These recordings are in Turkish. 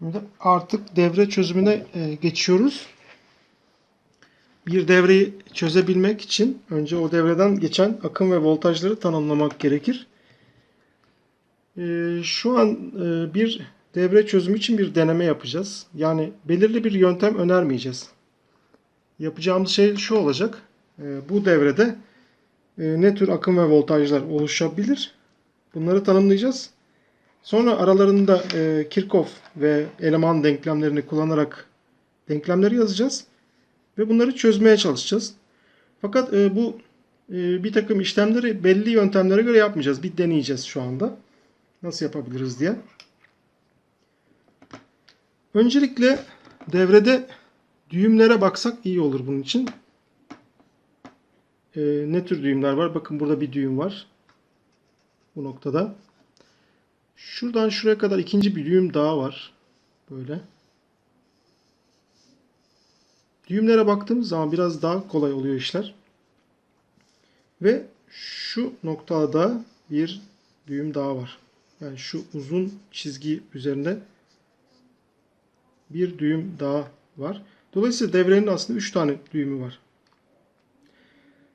Şimdi artık devre çözümüne e, geçiyoruz. Bir devreyi çözebilmek için önce o devreden geçen akım ve voltajları tanımlamak gerekir. E, Şu an e, bir devre çözümü için bir deneme yapacağız. Yani belirli bir yöntem önermeyeceğiz. Yapacağımız şey şu olacak. Bu devrede ne tür akım ve voltajlar oluşabilir? Bunları tanımlayacağız. Sonra aralarında e, Kirchhoff ve eleman denklemlerini kullanarak denklemleri yazacağız. Ve bunları çözmeye çalışacağız. Fakat e, bu e, bir takım işlemleri belli yöntemlere göre yapmayacağız. Bir deneyeceğiz şu anda. Nasıl yapabiliriz diye. Öncelikle devrede düğümlere baksak iyi olur bunun için. E, ne tür düğümler var? Bakın burada bir düğüm var. Bu noktada. Şuradan şuraya kadar ikinci bir düğüm daha var. Böyle. Düğümlere baktığımız zaman biraz daha kolay oluyor işler. Ve şu noktada bir düğüm daha var. Yani şu uzun çizgi üzerinde bir düğüm daha var. Dolayısıyla devrenin aslında 3 tane düğümü var.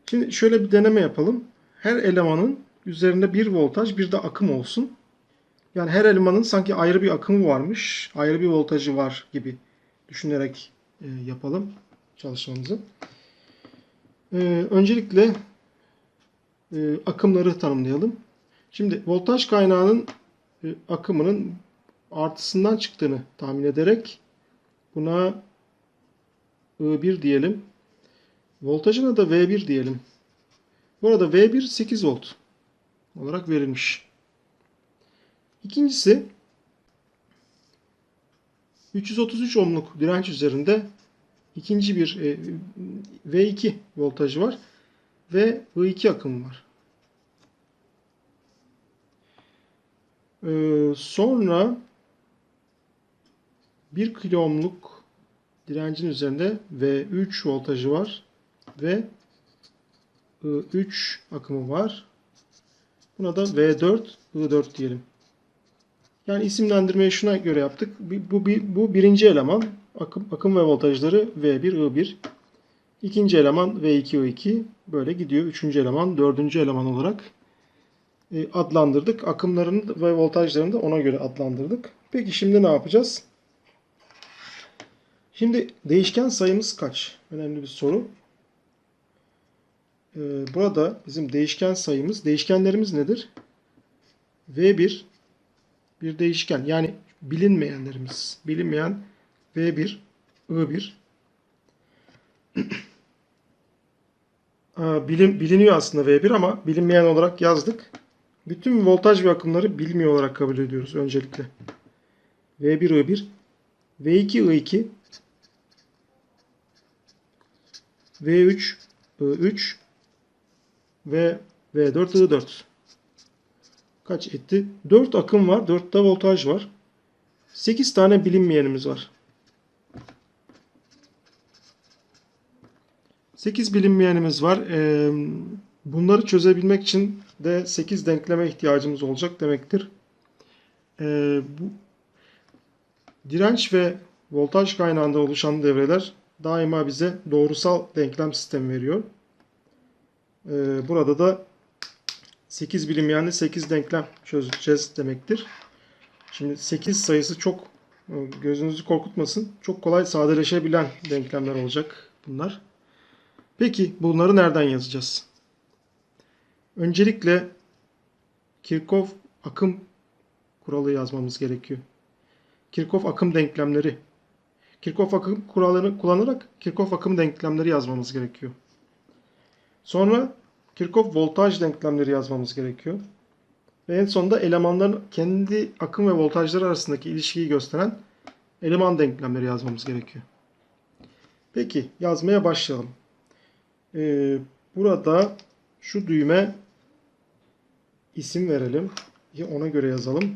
Şimdi şöyle bir deneme yapalım. Her elemanın üzerinde bir voltaj bir de akım olsun. Yani her elemanın sanki ayrı bir akımı varmış, ayrı bir voltajı var gibi düşünerek e, yapalım çalışmamızı. E, öncelikle e, akımları tanımlayalım. Şimdi voltaj kaynağının e, akımının artısından çıktığını tahmin ederek buna I1 diyelim. Voltajına da V1 diyelim. Burada V1 8 volt olarak verilmiş. İkincisi 333 ohmluk direnç üzerinde ikinci bir e, V2 voltajı var ve I2 akımı var. Ee, sonra 1 kilo ohmluk direncin üzerinde V3 voltajı var ve I3 akımı var. Buna da V4, I4 diyelim. Yani isimlendirmeyi şuna göre yaptık. Bu, bu, bu birinci eleman akım, akım ve voltajları V1, I1. İkinci eleman V2, I2. Böyle gidiyor. Üçüncü eleman, dördüncü eleman olarak e, adlandırdık. Akımlarını ve voltajlarını da ona göre adlandırdık. Peki şimdi ne yapacağız? Şimdi değişken sayımız kaç? Önemli bir soru. Ee, burada bizim değişken sayımız, değişkenlerimiz nedir? V1 bir değişken. Yani bilinmeyenlerimiz. Bilinmeyen V1, I1. Aa, Bilin, biliniyor aslında V1 ama bilinmeyen olarak yazdık. Bütün voltaj ve akımları bilmiyor olarak kabul ediyoruz öncelikle. V1, I1, V2, I2, V3, I3 ve V4, I4 kaç etti? 4 akım var. 4 de voltaj var. 8 tane bilinmeyenimiz var. 8 bilinmeyenimiz var. Ee, bunları çözebilmek için de 8 denkleme ihtiyacımız olacak demektir. Ee, bu direnç ve voltaj kaynağında oluşan devreler daima bize doğrusal denklem sistemi veriyor. Ee, burada da 8 bilim yani 8 denklem çözeceğiz demektir. Şimdi 8 sayısı çok e, gözünüzü korkutmasın. Çok kolay sadeleşebilen denklemler olacak bunlar. Peki bunları nereden yazacağız? Öncelikle Kirchhoff akım kuralı yazmamız gerekiyor. Kirchhoff akım denklemleri. Kirchhoff akım kurallarını kullanarak Kirchhoff akım denklemleri yazmamız gerekiyor. Sonra Kirchhoff voltaj denklemleri yazmamız gerekiyor. Ve en sonunda elemanların kendi akım ve voltajları arasındaki ilişkiyi gösteren eleman denklemleri yazmamız gerekiyor. Peki yazmaya başlayalım. Ee, burada şu düğme isim verelim. Ona göre yazalım.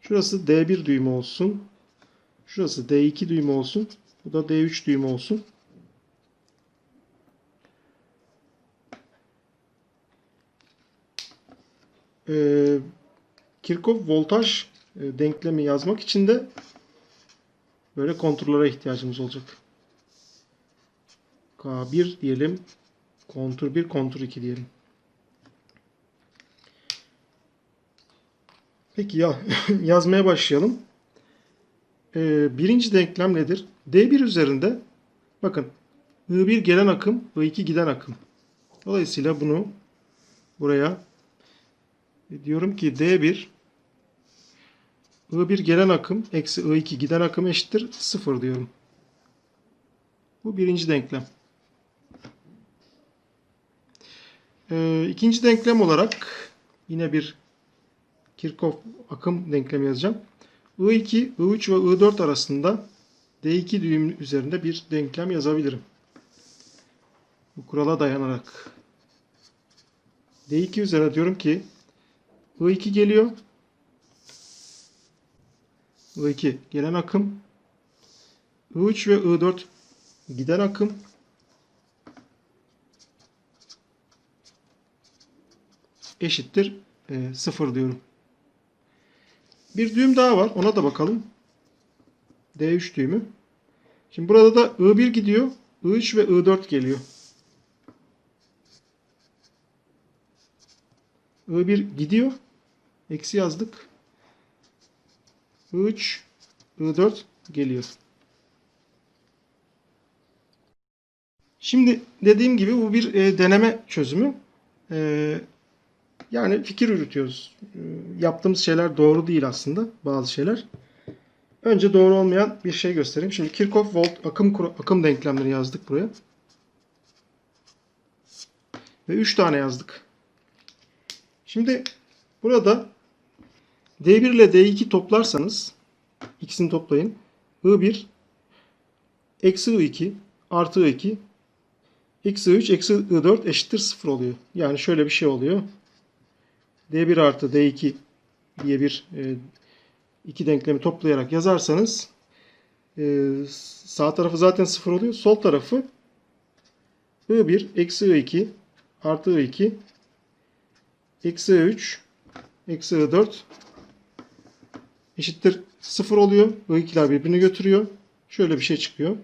Şurası D1 düğümü olsun. Şurası D2 düğümü olsun. Bu da D3 düğümü olsun. E, Kirchhoff voltaj e, denklemi yazmak için de böyle kontrollere ihtiyacımız olacak. K1 diyelim. Kontur 1, kontur 2 diyelim. Peki ya yazmaya başlayalım. Ee, birinci denklem nedir? D1 üzerinde bakın I1 gelen akım, I2 giden akım. Dolayısıyla bunu buraya diyorum ki D1 I1 gelen akım eksi I2 giden akım eşittir 0 diyorum. Bu birinci denklem. Ee, ikinci denklem olarak yine bir Kirchhoff akım denklemi yazacağım. I2, I3 ve I4 arasında D2 düğüm üzerinde bir denklem yazabilirim. Bu kurala dayanarak. D2 üzerine diyorum ki I2 geliyor. I2 gelen akım. I3 ve I4 giden akım. Eşittir e, 0 diyorum. Bir düğüm daha var. Ona da bakalım. D3 düğümü. Şimdi burada da I1 gidiyor. I3 ve I4 geliyor. I1 gidiyor. Eksi yazdık. I3, I4 geliyor. Şimdi dediğim gibi bu bir e, deneme çözümü. E, yani fikir yürütüyoruz. E, yaptığımız şeyler doğru değil aslında bazı şeyler. Önce doğru olmayan bir şey göstereyim. Şimdi Kirchhoff volt akım akım denklemleri yazdık buraya. Ve 3 tane yazdık. Şimdi burada D1 ile D2 toplarsanız ikisini toplayın. I1 eksi I2 artı I2 eksi I3 eksi I4 eşittir 0 oluyor. Yani şöyle bir şey oluyor. D1 artı D2 diye bir e, iki denklemi toplayarak yazarsanız e, sağ tarafı zaten 0 oluyor. Sol tarafı I1 eksi I2 artı I2 eksi 3 eksi 4 eşittir 0 oluyor. I2'ler birbirini götürüyor. Şöyle bir şey çıkıyor.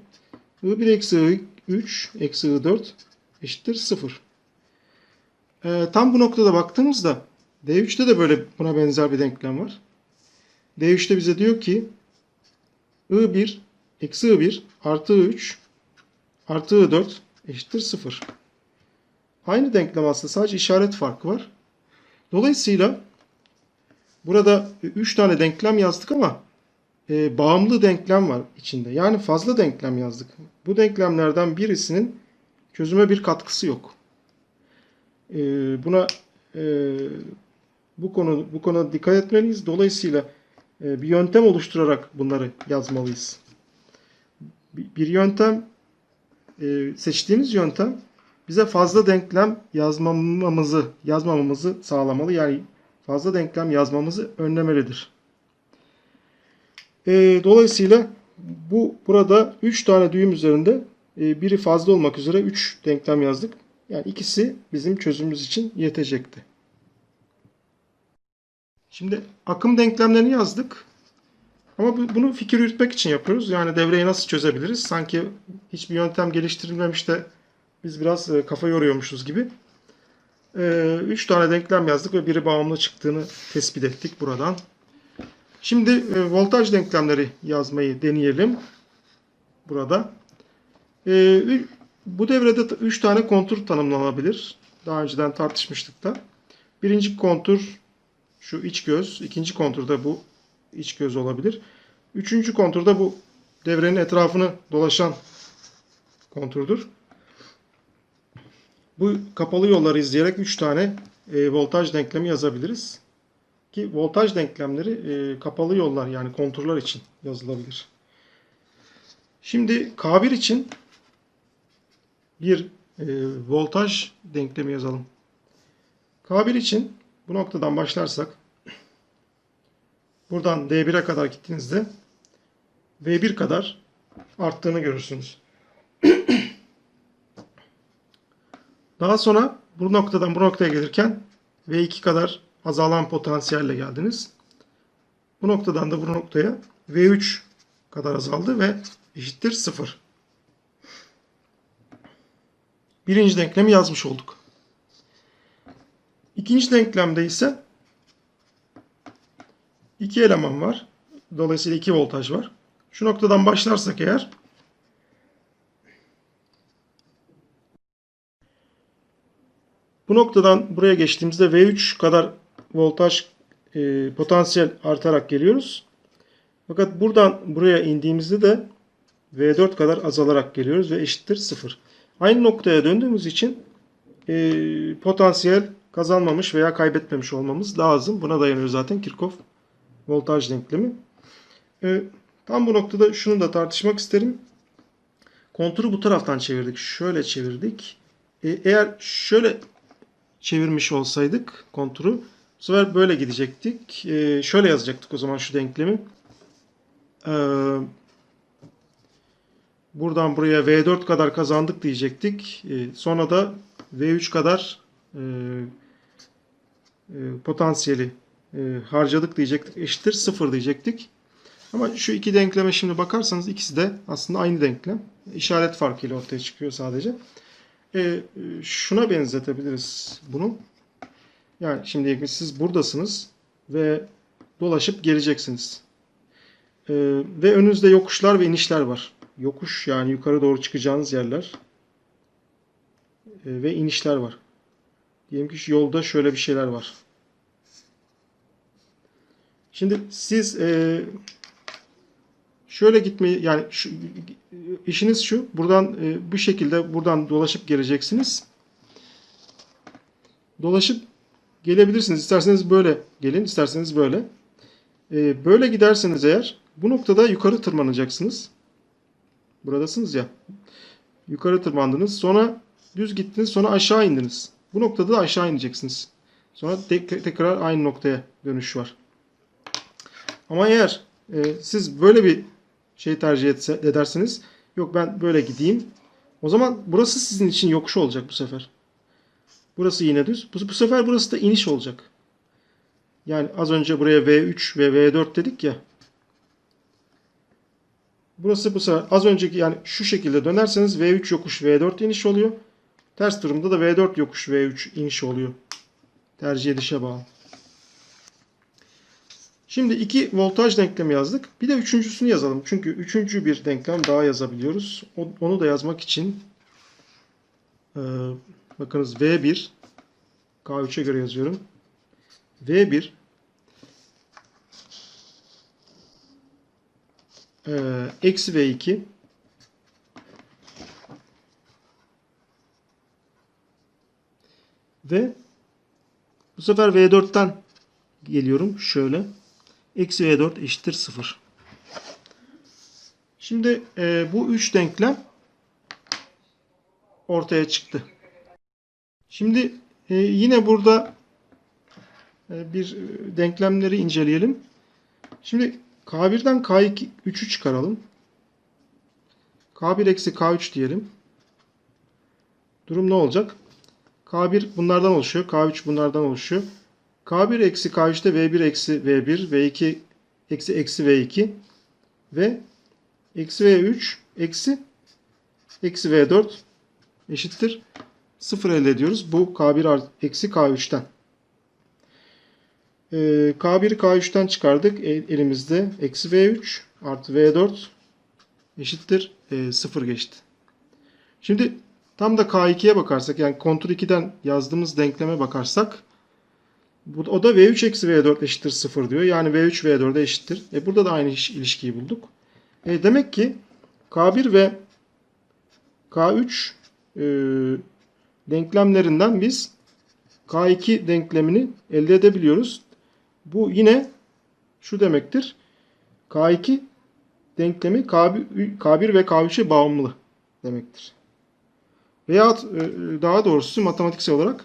I1 eksi I3 eksi I4 eşittir 0. Ee, tam bu noktada baktığımızda D3'te de böyle buna benzer bir denklem var. D3'te bize diyor ki I1 eksi I1 artı I3 artı I4 eşittir 0. Aynı denklem aslında sadece işaret farkı var. Dolayısıyla burada 3 tane denklem yazdık ama e, bağımlı denklem var içinde. Yani fazla denklem yazdık. Bu denklemlerden birisinin çözüme bir katkısı yok. E, buna e, bu konu bu konuda dikkat etmeliyiz. Dolayısıyla e, bir yöntem oluşturarak bunları yazmalıyız. Bir, bir yöntem e, seçtiğimiz yöntem bize fazla denklem yazmamamızı yazmamamızı sağlamalı. Yani fazla denklem yazmamızı önlemelidir. E, dolayısıyla bu burada 3 tane düğüm üzerinde e, biri fazla olmak üzere 3 denklem yazdık. Yani ikisi bizim çözümümüz için yetecekti. Şimdi akım denklemlerini yazdık. Ama bu- bunu fikir yürütmek için yapıyoruz. Yani devreyi nasıl çözebiliriz? Sanki hiçbir yöntem geliştirilmemiş de biz biraz e, kafa yoruyormuşuz gibi. 3 tane denklem yazdık ve biri bağımlı çıktığını tespit ettik buradan. Şimdi e, voltaj denklemleri yazmayı deneyelim. Burada. E, ü- bu devrede 3 tane kontur tanımlanabilir. Daha önceden tartışmıştık da. Birinci kontur şu iç göz. ikinci konturda bu iç göz olabilir. Üçüncü konturda bu devrenin etrafını dolaşan konturdur. Bu kapalı yolları izleyerek 3 tane e, voltaj denklemi yazabiliriz. Ki voltaj denklemleri e, kapalı yollar yani konturlar için yazılabilir. Şimdi K1 için bir e, voltaj denklemi yazalım. K1 için bu noktadan başlarsak buradan D1'e kadar gittiğinizde V1 kadar arttığını görürsünüz. Daha sonra bu noktadan bu noktaya gelirken V2 kadar azalan potansiyelle geldiniz. Bu noktadan da bu noktaya V3 kadar azaldı ve eşittir 0. Birinci denklemi yazmış olduk. İkinci denklemde ise iki eleman var. Dolayısıyla 2 voltaj var. Şu noktadan başlarsak eğer bu noktadan buraya geçtiğimizde V3 kadar voltaj e, potansiyel artarak geliyoruz. Fakat buradan buraya indiğimizde de V4 kadar azalarak geliyoruz ve eşittir 0. Aynı noktaya döndüğümüz için e, potansiyel kazanmamış veya kaybetmemiş olmamız lazım. Buna dayanıyor zaten Kirchhoff voltaj denklemi. E, tam bu noktada şunu da tartışmak isterim. Konturu bu taraftan çevirdik. Şöyle çevirdik. E, eğer şöyle çevirmiş olsaydık konturu bu sefer böyle gidecektik. E, şöyle yazacaktık o zaman şu denklemi. E, buradan buraya V4 kadar kazandık diyecektik. E, sonra da V3 kadar e, e, potansiyeli e, harcadık diyecektik. Eşittir 0 diyecektik. Ama şu iki denkleme şimdi bakarsanız ikisi de aslında aynı denklem. İşaret farkıyla ortaya çıkıyor sadece. E, şuna benzetebiliriz bunu. Yani şimdi siz buradasınız ve dolaşıp geleceksiniz. E, ve önünüzde yokuşlar ve inişler var. Yokuş yani yukarı doğru çıkacağınız yerler e, ve inişler var. Diyelim ki yolda şöyle bir şeyler var. Şimdi siz e, şöyle gitmeyi yani şu, işiniz şu. Buradan e, bu şekilde buradan dolaşıp geleceksiniz. Dolaşıp gelebilirsiniz. İsterseniz böyle gelin, isterseniz böyle. E, böyle giderseniz eğer bu noktada yukarı tırmanacaksınız. Buradasınız ya. Yukarı tırmandınız. Sonra düz gittiniz. Sonra aşağı indiniz. Bu noktada da aşağı ineceksiniz. Sonra tek, tekrar aynı noktaya dönüş var. Ama eğer e, siz böyle bir şey tercih etse, ederseniz yok ben böyle gideyim. O zaman burası sizin için yokuş olacak bu sefer. Burası yine düz. Bu, bu sefer burası da iniş olacak. Yani az önce buraya V3 ve V4 dedik ya. Burası bu sefer az önceki yani şu şekilde dönerseniz V3 yokuş V4 iniş oluyor. Ters durumda da V4 yokuş V3 iniş oluyor. Tercih edişe bağlı. Şimdi iki voltaj denklemi yazdık. Bir de üçüncüsünü yazalım. Çünkü üçüncü bir denklem daha yazabiliyoruz. Onu da yazmak için e, bakınız V1 K3'e göre yazıyorum. V1 e, eksi V2 ve bu sefer V4'ten geliyorum. Şöyle. Eksi V4 eşittir 0. Şimdi e, bu üç denklem ortaya çıktı. Şimdi e, yine burada e, bir denklemleri inceleyelim. Şimdi K1'den K2 3'ü çıkaralım. K1 eksi K3 diyelim. Durum ne olacak? K1 bunlardan oluşuyor. K3 bunlardan oluşuyor. K1 eksi K3'te V1 eksi V1, V2 eksi eksi V2 ve eksi V3 eksi eksi V4 eşittir 0 elde ediyoruz. Bu K1 eksi K3'ten. Ee, K1'i K3'ten çıkardık. E, elimizde eksi V3 artı V4 eşittir e, 0 geçti. Şimdi tam da K2'ye bakarsak yani kontur 2'den yazdığımız denkleme bakarsak bu, o da V3 eksi V4 eşittir 0 diyor. Yani V3 V4'e eşittir. E burada da aynı ilişkiyi bulduk. E demek ki K1 ve K3 e, denklemlerinden biz K2 denklemini elde edebiliyoruz. Bu yine şu demektir. K2 denklemi K1, K1 ve K3'e bağımlı demektir. Veya e, daha doğrusu matematiksel olarak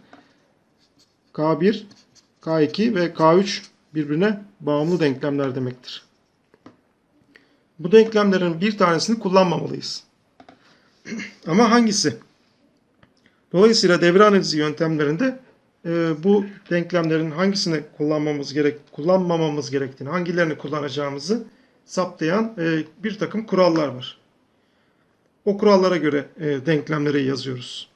K1 K2 ve K3 birbirine bağımlı denklemler demektir. Bu denklemlerin bir tanesini kullanmamalıyız. Ama hangisi? Dolayısıyla devre analizi yöntemlerinde e, bu denklemlerin hangisini kullanmamız gerek kullanmamamız gerektiğini, hangilerini kullanacağımızı saptayan e, bir takım kurallar var. O kurallara göre e, denklemleri yazıyoruz.